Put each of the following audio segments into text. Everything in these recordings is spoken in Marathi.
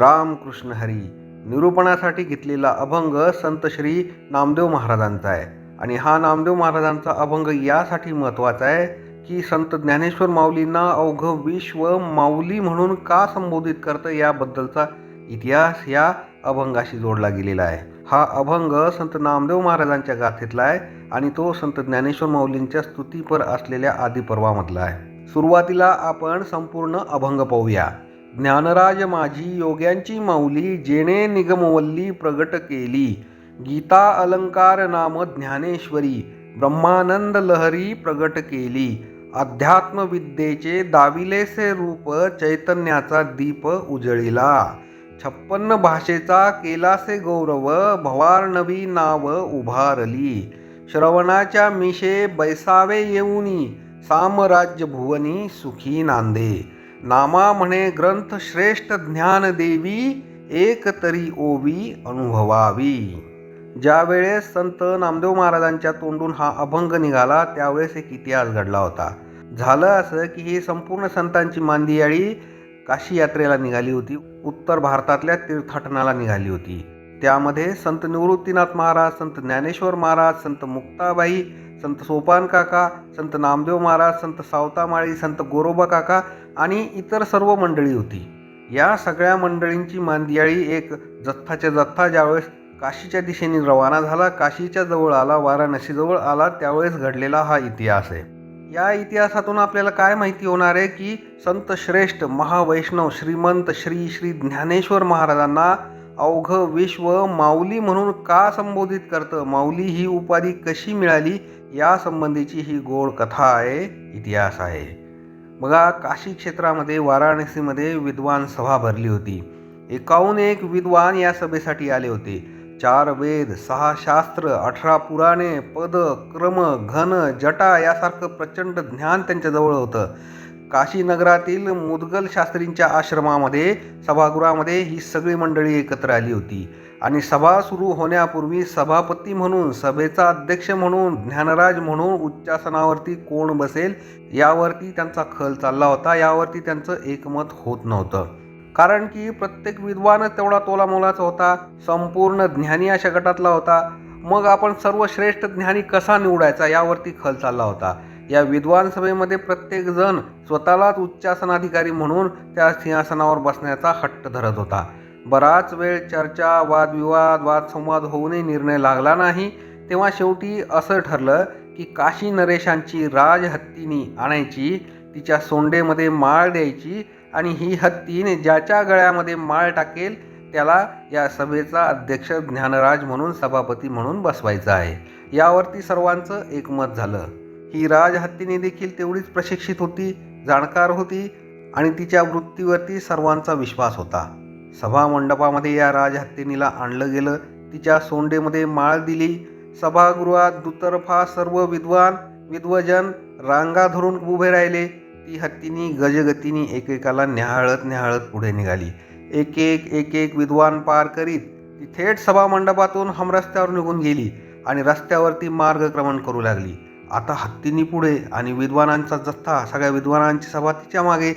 रामकृष्ण हरी निरूपणासाठी घेतलेला अभंग संत श्री नामदेव महाराजांचा आहे. आणि हा नामदेव महाराजांचा अभंग यासाठी महत्त्वाचा आहे की संत ज्ञानेश्वर माऊलींना अवघं विश्व माऊली म्हणून का संबोधित करतं याबद्दलचा इतिहास या अभंगाशी जोडला गेलेला आहे. हा अभंग संत नामदेव महाराजांच्या गाथेतला आहे आणि तो संत ज्ञानेश्वर माऊलींच्या स्तुतीपर असलेल्या आदिपर्वामधला आहे. सुरुवातीला आपण संपूर्ण अभंग पाहूया. ज्ञानराज माझी योग्यांची माऊली जेणे निगमवल्ली प्रगट केली. गीता अलंकार नाम ज्ञानेश्वरी ब्रह्मानंद लहरी प्रगट केली. अध्यात्मविद्येचे दाविलेसे रूप चैतन्याचा दीप उजळिला. छप्पन्न भाषेचा केलासे गौरव भवार्णवी नाव उभारली. श्रवणाच्या मिशे बैसावे येऊनी सामराज्य भुवनी सुखी नांदे. नामा म्हणे ग्रंथ श्रेष्ठ ज्ञान देवी एक तरी ओवी अनुभवावी. ज्यावेळेस संत नामदेव महाराजांच्या तोंडून हा अभंग निघाला त्यावेळेस एक इतिहास घडला होता. झालं असं की ही संपूर्ण संतांची मांदियाळी काशी यात्रेला निघाली होती. उत्तर भारतातल्या तीर्थाटनाला निघाली होती. त्यामध्ये संत निवृत्तीनाथ महाराज संत ज्ञानेश्वर महाराज संत मुक्ताबाई संत सोपान काका संत नामदेव महाराज संत सावतामाळी संत गोरोबा काका आणि इतर सर्व मंडळी होती. या सगळ्या मंडळींची मांदियाळी एक जथ्थाच्या जथ्था ज्यावेळेस काशीच्या दिशेने रवाना झाला काशीच्या जवळ आला वाराणसीजवळ आला त्यावेळेस घडलेला हा इतिहास आहे. या इतिहासातून आपल्याला काय माहिती होणार आहे की संत श्रेष्ठ महावैष्णव श्रीमंत श्री श्री ज्ञानेश्वर महाराजांना अवघं विश्व माऊली म्हणून का संबोधित करतं? माऊली ही उपाधी कशी मिळाली? या संबंधीची ही गोड कथा आहे इतिहास आहे. बघा काशी क्षेत्रामध्ये वाराणसीमध्ये विद्वान सभा भरली होती. एकाहून एक विद्वान या सभेसाठी आले होते. चार वेद सहा शास्त्र अठरा पुराणे पद क्रम घन जटा यासारखं प्रचंड ज्ञान त्यांच्याजवळ होतं. काशीनगरातील मुदगल शास्त्रींच्या आश्रमामध्ये सभागृहामध्ये ही सगळी मंडळी एकत्र आली होती. आणि सभा सुरू होण्यापूर्वी सभापती म्हणून सभेचा अध्यक्ष म्हणून ज्ञानराज म्हणून उच्चासनावरती कोण बसेल यावरती त्यांचा खल चालला होता. यावरती त्यांचं एकमत होत नव्हतं. कारण की प्रत्येक विद्वानच तेवढा तोलामोलाचा होता. संपूर्ण ज्ञानी अशा गटातला होता. मग आपण सर्वश्रेष्ठ ज्ञानी कसा निवडायचा यावरती खल चालला होता. या विद्वान सभेमध्ये प्रत्येक जण स्वतःलाच उच्चासनाधिकारी म्हणून त्या सिंहासनावर बसण्याचा हट्ट धरत होता. बराच वेळ चर्चा वादविवाद वादसंवाद होऊनही निर्णय लागला नाही. तेव्हा शेवटी असं ठरलं की काशी नरेशांची राजहत्तीनी आणायची तिच्या सोंडेमध्ये माळ द्यायची आणि ही हत्तीने ज्याच्या गळ्यामध्ये माळ टाकेल त्याला या सभेचा अध्यक्ष ज्ञानराज म्हणून सभापती म्हणून बसवायचं आहे. यावरती सर्वांचं एकमत झालं. ही राजहत्तीने देखील तेवढीच प्रशिक्षित होती जाणकार होती आणि तिच्या वृत्तीवरती सर्वांचा विश्वास होता. सभा मंडपामध्ये या राजहत्तीनीला आणलं गेलं तिच्या सोंडेमध्ये माळ दिली सभागृहात दुतर्फा सर्व विद्वान विद्वजन रांगा धरून उभे राहिले. ती हत्तीनी गजगतीनी एकेकाला न्याहाळत न्याहाळत पुढे निघाली. एक एक एक एक विद्वान पार करीत ती थेट सभा मंडपातून हमरस्त्यावर निघून गेली आणि रस्त्यावरती मार्गक्रमण करू लागली. आता हत्तीनी पुढे आणि विद्वानांचा जथ्था सगळ्या विद्वानांची सभा तिच्यामागे.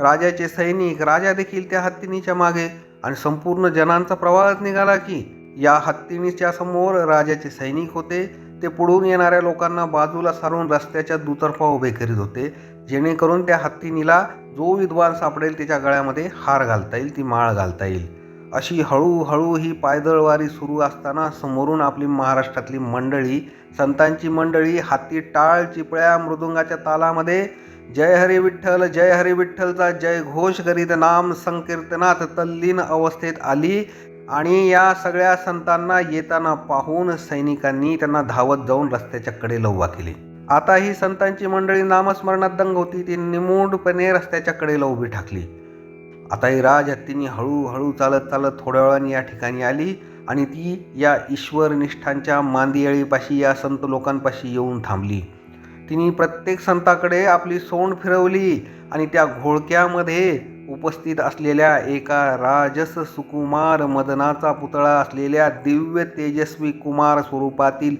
राजाचे सैनिक राजा देखील त्या हत्तीनीच्या मागे. आणि संपूर्ण जनांचा प्रवाहच निघाला की या हत्तीनीच्या समोर राजाचे सैनिक होते. ते पुढून येणाऱ्या लोकांना बाजूला सारून रस्त्याच्या दुतर्फा उभे करीत होते. जेणेकरून त्या हत्तीनीला जो विद्वान सापडेल त्याच्या गळ्यामध्ये हार घालता येईल ती माळ घालता येईल. अशी हळूहळू ही पायदळवारी सुरू असताना समोरून आपली महाराष्ट्रातली मंडळी संतांची मंडळी हाती टाळ चिपळ्या मृदुंगाच्या तालामध्ये जय हरी विठ्ठल जय हरी विठ्ठलचा जय घोष करीत नाम संकीर्तनात तल्लीन अवस्थेत आली. आणि या सगळ्या संतांना येताना पाहून सैनिकांनी त्यांना धावत जाऊन रस्त्याच्या कडेला उभा केली. आता ही संतांची मंडळी नामस्मरणात दंग होती ती निमूडपणे रस्त्याच्या कडेला उभी ठाकली. आता ही राजहत्तीनी हळूहळू चालत चालत थोड्या वेळाने या ठिकाणी आली आणि ती या ईश्वरनिष्ठांच्या मांदियाळीपाशी या संत लोकांपाशी येऊन थांबली. तिने प्रत्येक संताकडे आपली सोंड फिरवली आणि त्या घोळक्यामध्ये उपस्थित असलेल्या एका राजस सुकुमार मदनाचा पुतळा असलेल्या दिव्य तेजस्वी कुमार स्वरूपातील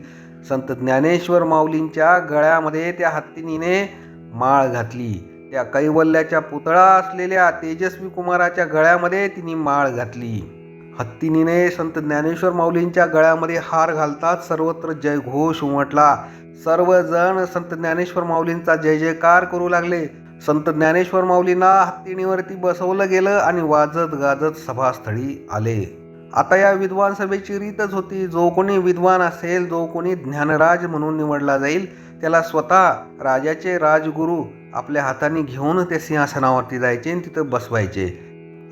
संत ज्ञानेश्वर माऊलींच्या गळ्यामध्ये त्या हत्तीनीने माळ घातली. त्या कैवल्याच्या पुतळा असलेल्या तेजस्वी कुमाराच्या गळ्यामध्ये तिने माळ घातली. हत्तीनीने संत ज्ञानेश्वर माऊलींच्या गळ्यामध्ये हार घालतात सर्वत्र जयघोष उमटला. सर्वजण संत ज्ञानेश्वर माऊलींचा जय जयकार करू लागले. संत ज्ञानेश्वर माऊलींना हत्तीणीवरती बसवलं गेलं आणि वाजत गाजत सभास्थळी आले. आता या विद्वान सभेची रीतच होती. जो कोणी विद्वान असेल जो कोणी ज्ञानराज म्हणून निवडला जाईल त्याला स्वतः राजाचे राजगुरू आपल्या हाताने घेऊन त्या सिंहासनावरती जायचे आणि तिथं बसवायचे.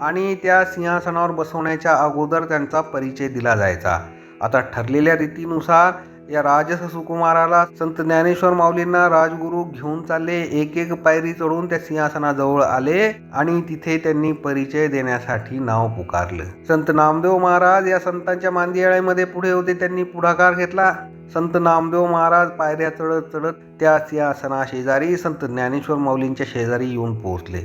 आणि त्या सिंहासनावर बसवण्याच्या अगोदर त्यांचा परिचय दिला जायचा. आता ठरलेल्या रीतीनुसार या राजस सुकुमाराला संत ज्ञानेश्वर माऊलींना राजगुरू घेऊन चालले एक एक पायरी चढून त्या सिंहासनाजवळ आले आणि तिथे त्यांनी परिचय देण्यासाठी नाव पुकारलं. संत नामदेव महाराज या संतांच्या मांदियाळ्यामध्ये पुढे होते त्यांनी पुढाकार घेतला. संत नामदेव महाराज पायऱ्या चढत चढत त्या या सणाशेजारी संत ज्ञानेश्वर माऊलींच्या शेजारी येऊन पोहोचले.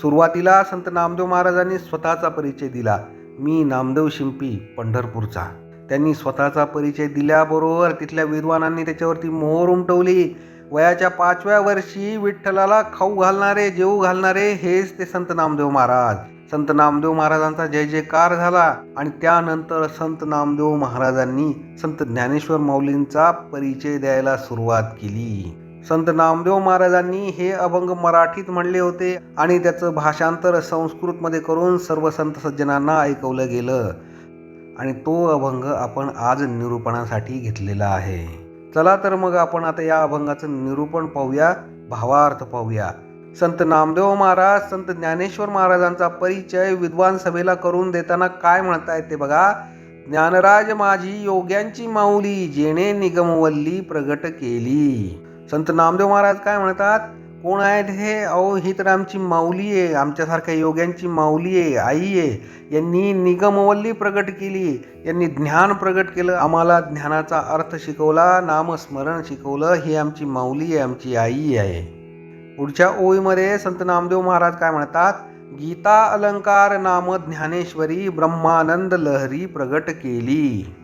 सुरुवातीला संत नामदेव महाराजांनी स्वतःचा परिचय दिला. मी नामदेव शिंपी पंढरपूरचा. त्यांनी स्वतःचा परिचय दिल्याबरोबर तिथल्या विद्वानांनी त्याच्यावरती मोहर उमटवली. वयाच्या पाचव्या वर्षी विठ्ठलाला खाऊ घालणारे जेऊ घालणारे हेच ते संत नामदेव महाराज. संत नामदेव महाराजांचा जय जयकार झाला आणि त्यानंतर संत नामदेव महाराजांनी संत ज्ञानेश्वर माऊलींचा परिचय द्यायला सुरुवात केली. संत नामदेव महाराजांनी हे अभंग मराठीत म्हणले होते आणि त्याचं भाषांतर संस्कृतमध्ये करून सर्व संत सज्जनांना ऐकवलं गेलं. आणि तो अभंग आपण आज निरूपणासाठी घेतलेला आहे. चला तर मग आपण आता या अभंगाचं निरूपण पाहूया भावार्थ पाहूया. संत नामदेव महाराज संत ज्ञानेश्वर महाराजांचा परिचय विद्वान सभेला करून देताना काय म्हणतायत ते बघा. ज्ञानराज माझी योग्यांची माऊली जेणे निगमवल्ली प्रगट केली. संत नामदेव महाराज काय म्हणतात? कोण आहेत हे? अहो ही तर आमची माऊली आहे आमच्यासारख्या योग्यांची माऊली आहे आई आहे. यांनी निगमवल्ली प्रगट केली. यांनी ज्ञान प्रगट केलं. आम्हाला ज्ञानाचा अर्थ शिकवला नामस्मरण शिकवलं. ही आमची माऊली आहे आमची आई आहे. पुढच्या ओळीमध्ये संत नामदेव महाराज काय म्हणतात? गीता अलंकार नाम ज्ञानेश्वरी ब्रह्मानंद लहरी प्रगट केली.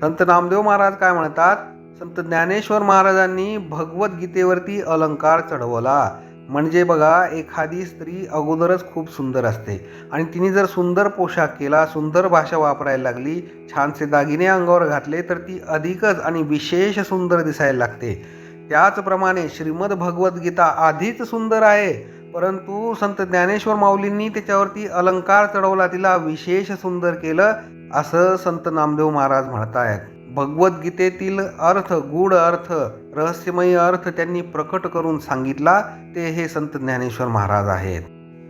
संत नामदेव महाराज काय म्हणतात? संत ज्ञानेश्वर महाराजांनी भगवद्गीतेवरती अलंकार चढवला. म्हणजे बघा एखादी स्त्री अगोदरच खूप सुंदर असते. आणि तिने जर सुंदर पोशाख केला सुंदर भाषा वापरायला लागली छानसे दागिने अंगावर घातले तर ती अधिकच आणि विशेष सुंदर दिसायला लागते. त्याचप्रमाणे श्रीमद भगवद्गीता आधीच सुंदर आहे परंतु संत ज्ञानेश्वर माऊलींनी त्याच्यावरती अलंकार चढवला तिला विशेष सुंदर केलं असं संत नामदेव महाराज म्हणतायत. भगवद्गीतेतील अर्थ गूढ अर्थ रहस्यमयी अर्थ त्यांनी प्रकट करून सांगितला ते हे संत ज्ञानेश्वर महाराज आहेत.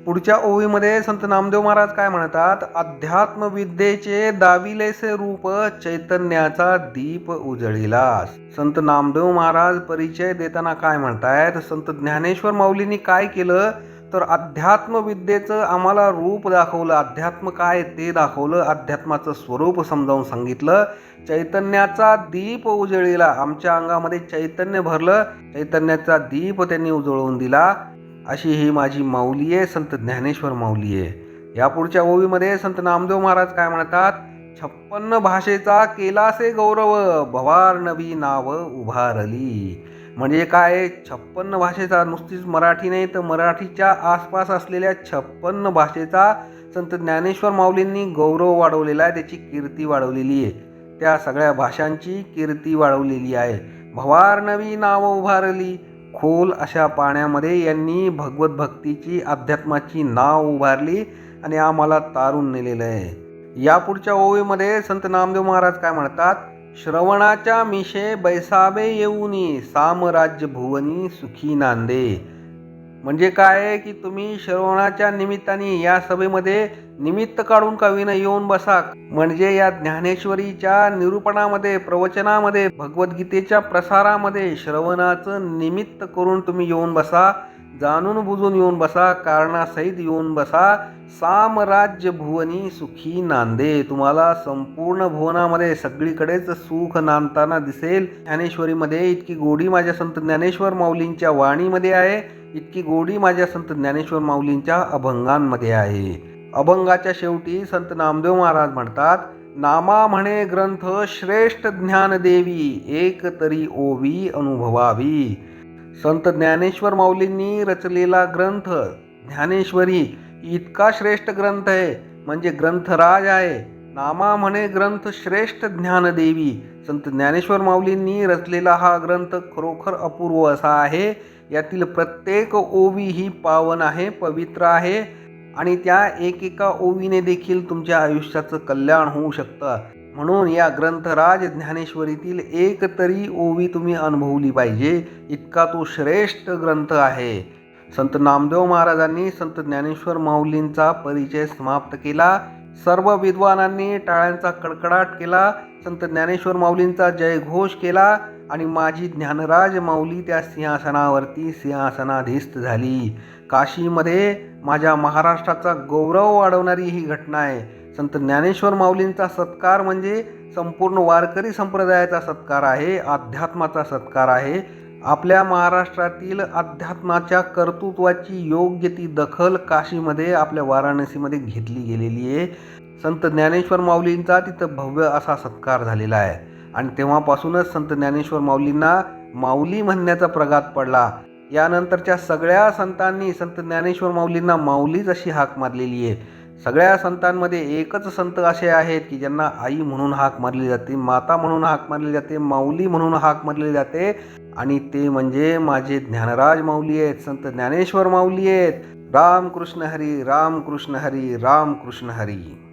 पुढच्या ओवीमध्ये संत नामदेव महाराज काय म्हणतात? अध्यात्मविद्येचे दाविलेसे रूप चैतन्याचा दीप उजळीला संत नामदेव महाराज परिचय देताना काय म्हणतायत? संत ज्ञानेश्वर माऊलींनी काय केलं? तर अध्यात्मविद्येचं आम्हाला रूप दाखवलं. अध्यात्म काय ते दाखवलं. अध्यात्माचं स्वरूप समजावून सांगितलं. चैतन्याचा दीप उजळीला. आमच्या अंगामध्ये चैतन्य भरलं. चैतन्याचा दीप त्यांनी उजळवून दिला. अशी ही माझी माऊली आहे संत ज्ञानेश्वर माऊली आहे. या पुढच्या ओवीमध्ये संत नामदेव महाराज काय म्हणतात? छप्पन्न भाषेचा केलासे गौरव भवार नवी नाव उभारली. म्हणजे काय? छप्पन्न भाषेचा नुसतीच मराठी नाही तर मराठीच्या आसपास असलेल्या छप्पन्न भाषेचा संत ज्ञानेश्वर माऊलींनी गौरव वाढवलेला आहे त्याची कीर्ती वाढवलेली आहे. त्या सगळ्या भाषांची कीर्ती वाढवलेली आहे. भवार नवी नाव उभारली. खोल अशा पाण्यामध्ये यांनी भगवत भक्तीची अध्यात्माची नाव उभारली आणि आम्हाला तारून नेलेलं आहे. या पुढच्या संत नामदेव महाराज काय म्हणतात? श्रवणाच्या मिशे बैसाबे येऊनी सामराज्य भुवनी सुखी नांदे. म्हणजे काय? आहे की तुम्ही श्रवणाच्या निमित्ताने या सभेमध्ये निमित्त काढून कवीनं येऊन बसा. म्हणजे या ज्ञानेश्वरीच्या निरूपणामध्ये प्रवचनामध्ये भगवद्गीतेच्या प्रसारामध्ये श्रवणाचं निमित्त करून तुम्ही येऊन बसा. जाणून बुजून येऊन बसा. कारणासहित येऊन बसा. सामराज्य भुवनी सुखी नांदे. तुम्हाला संपूर्ण भुवनामध्ये सगळीकडेच सुख नांदताना दिसेल. ज्ञानेश्वरीमध्ये इतकी गोडी माझ्या संत ज्ञानेश्वर माऊलींच्या वाणीमध्ये आहे. इतकी गोडी माझ्या संत ज्ञानेश्वर माऊलींच्या अभंगांमध्ये आहे. अभंगाच्या शेवटी संत नामदेव महाराज म्हणतात नामा म्हणे ग्रंथ श्रेष्ठ ज्ञानदेवी एक तरी ओवी अनुभवावी. संत ज्ञानेश्वर माऊलींनी रचलेला ग्रंथ ज्ञानेश्वरी इतका श्रेष्ठ ग्रंथ आहे म्हणजे ग्रंथराज आहे. नामा म्हणे ग्रंथ श्रेष्ठ ज्ञानदेवी संत ज्ञानेश्वर माऊलींनी रचलेला हा ग्रंथ खरोखर अपूर्व असा आहे. यातील प्रत्येक ओवी ही पावन आहे पवित्र आहे. आणि त्या एकेका ओवीने देखील तुमच्या आयुष्याचं कल्याण होऊ शकतं. म्हणून या ग्रंथराज ज्ञानेश्वरीतील एक तरी ओवी तुम्ही अनुभवली पाहिजे. इतका तो श्रेष्ठ ग्रंथ आहे. संत नामदेव महाराजांनी संत ज्ञानेश्वर माऊलींचा परिचय समाप्त केला. सर्व विद्वानांनी टाळ्यांचा कडकडाट केला. संत ज्ञानेश्वर माऊलींचा जयघोष केला आणि माझी ज्ञानराज माऊली त्या सिंहासनावरती सिंहासनाधीस्त झाली. काशीमध्ये माझ्या महाराष्ट्राचा गौरव वाढवणारी ही घटना आहे. संत ज्ञानेश्वर माऊलींचा सत्कार म्हणजे संपूर्ण वारकरी संप्रदायाचा सत्कार आहे अध्यात्माचा सत्कार आहे. आपल्या महाराष्ट्रातील अध्यात्माच्या कर्तृत्वाची योग्य ती दखल काशीमध्ये आपल्या वाराणसीमध्ये घेतली गेलेली आहे. संत ज्ञानेश्वर माऊलींचा तिथं भव्य असा सत्कार झालेला आहे. आणि तेव्हापासूनच संत ज्ञानेश्वर माऊलींना माऊली म्हणण्याचा प्रघात पडला. यानंतरच्या सगळ्या संतांनी संत ज्ञानेश्वर माऊलींना माऊलीच अशी हाक मारलेली आहे सगळ्या संतांमध्ये एकच संत असे आहेत की ज्यांना आई म्हणून हाक मारली जाते माता म्हणून हाक मारली जाते माऊली म्हणून हाक मारली जाते. आणि ते म्हणजे माझे ज्ञानराज माऊली आहेत संत ज्ञानेश्वर माऊली आहेत. राम कृष्ण हरी राम कृष्ण हरी राम कृष्ण हरी.